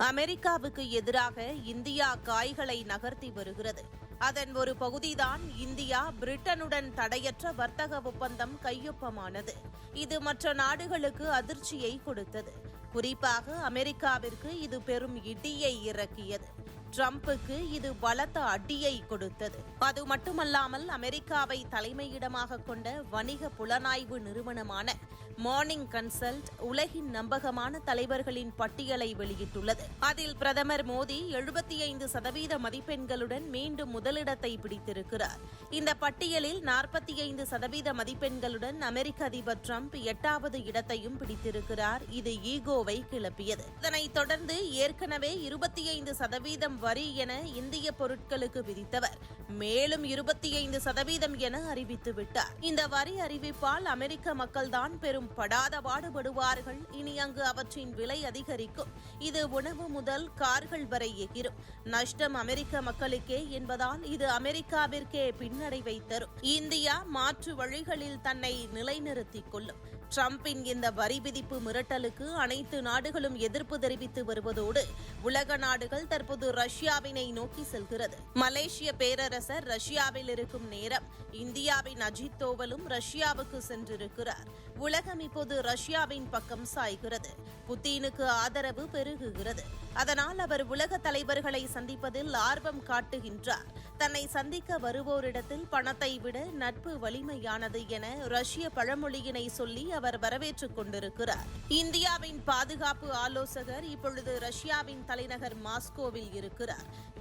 அமெரிக்காவுக்கு எதிராக இந்தியா காய்களை நகர்த்தி வருகிறது. அதன் ஒரு பகுதிதான் இந்தியா பிரிட்டனுடன் தடையற்ற வர்த்தக ஒப்பந்தம் கையொப்பமானது. இது மற்ற நாடுகளுக்கு அதிர்ச்சியை கொடுத்தது. குறிப்பாக அமெரிக்காவிற்கு இது பெரும் இடியை இறக்கியது. ட்ரம்புக்கு இது பலத்த அடியை கொடுத்தது. அது மட்டுமல்லாமல் அமெரிக்காவை தலைமையிடமாக கொண்ட வணிக புலனாய்வு நிறுவனமான மார்னிங் கன்சல்ட் உலகின் நம்பகமான தலைவர்களின் பட்டியலை வெளியிட்டுள்ளது. அதில் பிரதமர் மோடி எழுபத்தி ஐந்து சதவீத மதிப்பெண்களுடன் மீண்டும் முதலிடத்தை பிடித்திருக்கிறார். இந்த பட்டியலில் நாற்பத்தி ஐந்து சதவீத மதிப்பெண்களுடன் அமெரிக்க அதிபர் ட்ரம்ப் எட்டாவது இடத்தையும் பிடித்திருக்கிறார். இது ஈகோவை கிளப்பியது. இதனைத் தொடர்ந்து ஏற்கனவே இருபத்தி ஐந்து சதவீதம் வரி என இந்திய பொருட்களுக்கு விதித்தவர். மேலும் இருபத்தி ஐந்து சதவீதம் என அறிவித்து விட்டார். இந்த வரி அறிவிப்பால் அமெரிக்க மக்கள்தான் பெரும் படாத பாடுபடுவார்கள். இனி அங்கு அவற்றின் விலை அதிகரிக்கும். இது உணவு முதல் கார்கள் வரை எகிரும். நஷ்டம் அமெரிக்க மக்களுக்கே என்பதால் இது அமெரிக்காவிற்கே பின்னடைவை தரும். இந்தியா மாற்று வழிகளில் தன்னை நிலைநிறுத்திக் கொள்ளும். டிரம்பின் இந்த வரி விதிப்பு மிரட்டலுக்கு அனைத்து நாடுகளும் எதிர்ப்பு தெரிவித்து வருவதோடு உலக நாடுகள் தற்போது ரஷ்யாவினை நோக்கி செல்கிறது. மலேசிய பேரரசர் ரஷ்யாவில் இருக்கும் நேரம் இந்தியாவின் அஜித் தோவலும் ரஷ்யாவுக்கு சென்றிருக்கிறார். உலகம் இப்போது ரஷ்யாவின் பக்கம் சாய்கிறது. புத்தீனுக்கு ஆதரவு பெருகுகிறது. அதனால் அவர் உலக தலைவர்களை சந்திப்பதில் ஆர்வம் காட்டுகின்றார். தன்னை சந்திக்க வருவோரிடத்தில் பணத்தை விட நட்பு வலிமையானது என ரஷ்ய பழமொழியினை சொல்லி அவர் வரவேற்றுக் கொண்டிருக்கிறார். இந்தியாவின் பாதுகாப்பு ஆலோசகர் இப்பொழுது ரஷ்யாவின் தலைநகர் மாஸ்கோவில் இருக்கிறார்.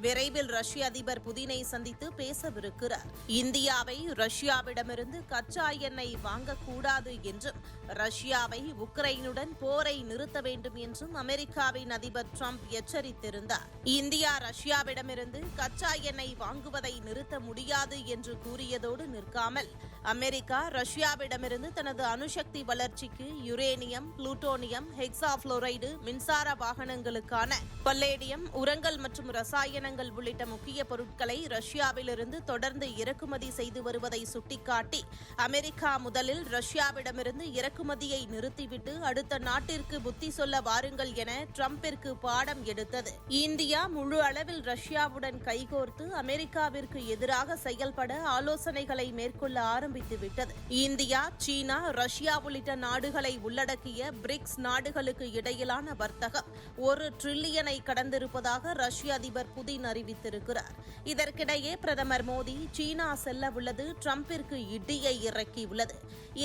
விரைவில் ரஷ்ய அதிபர் புதினை சந்தித்து பேசவிருக்கிறார். இந்தியாவை ரஷ்யாவிடமிருந்து கச்சா எண்ணெய் வாங்கக்கூடாது என்றும் ரஷ்யாவை உக்ரைனுடன் போரை நிறுத்த வேண்டும் என்றும் அமெரிக்காவின் அதிபர் டிரம்ப் எச்சரித்திருந்தார். இந்தியா ரஷ்யாவிடமிருந்து கச்சா எண்ணெய் வாங்குவதை நிறுத்த முடியாது என்று கூறியதோடு நிற்காமல் அமெரிக்கா ரஷ்யாவிடமிருந்து தனது அணுசக்தி வளர்ச்சிக்கு யுரேனியம் புளூட்டோனியம் ஹெக்ஸாஃப்ளோரைடு மின்சார வாகனங்களுக்கான பல்லேடியம் உரங்கள் மற்றும் ரசாயனங்கள் உள்ளிட்ட முக்கிய பொருட்களை ரஷ்யாவிலிருந்து தொடர்ந்து இறக்குமதி செய்து வருவதை சுட்டிக்காட்டி அமெரிக்கா முதலில் ரஷ்யாவிடமிருந்து இறக்குமதியை நிறுத்திவிட்டு அடுத்த நாட்டிற்கு புத்தி சொல்ல வாருங்கள் என ட்ரம்பிற்கு பாடம் எடுத்தது. இந்தியா முழு அளவில் ரஷ்யாவுடன் கைகோர்த்து அமெரிக்காவிற்கு எதிராக செயல்பட ஆலோசனைகளை மேற்கொள்ள ஆரம்பித்து ஆரம்பித்து விட்டது இந்தியா சீனா ரஷ்யா உள்ளிட்ட நாடுகளை உள்ளடக்கிய பிரிக்ஸ் நாடுகளுக்கு இடையிலான வர்த்தகம் ஒரு டிரில்லியனை கடந்திருப்பதாக ரஷ்ய அதிபர் புதின் அறிவித்திருக்கிறார். இதற்கிடையே பிரதமர் மோடி சீனா செல்ல உள்ளது டிரம்பிற்கு இடியை இறக்கியுள்ளது.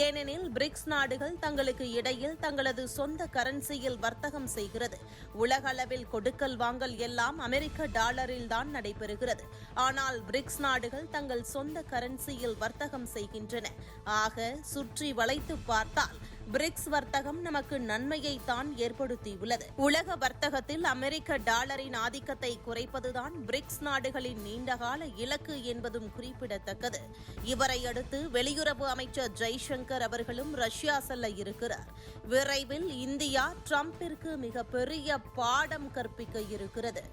ஏனெனில் பிரிக்ஸ் நாடுகள் தங்களுக்கு இடையில் தங்களது சொந்த கரன்சியில் வர்த்தகம் செய்கிறது. உலக அளவில் கொடுக்கல் வாங்கல் எல்லாம் அமெரிக்க டாலரில் தான் நடைபெறுகிறது. ஆனால் பிரிக்ஸ் நாடுகள் தங்கள் சொந்த கரன்சியில் வர்த்தகம் செய்கிறது செய்கின்றன ஆக சுற்றி வளைத்து பார்த்தால் பிரிக்ஸ் வர்த்தகம் நமக்கு நன்மையை தான் ஏற்படுத்தியுள்ளது. உலக வர்த்தகத்தில் அமெரிக்க டாலரின் ஆதிக்கத்தை குறைப்பதுதான் பிரிக்ஸ் நாடுகளின் நீண்டகால இலக்கு என்பதும் குறிப்பிடத்தக்கது. இவரை அடுத்து வெளியுறவு அமைச்சர் ஜெய்சங்கர் அவர்களும் ரஷ்யா செல்ல இருக்கிறார். விரைவில் இந்தியா டிரம்பிற்கு மிக பெரிய பாடம் கற்பிக்க இருக்கிறது.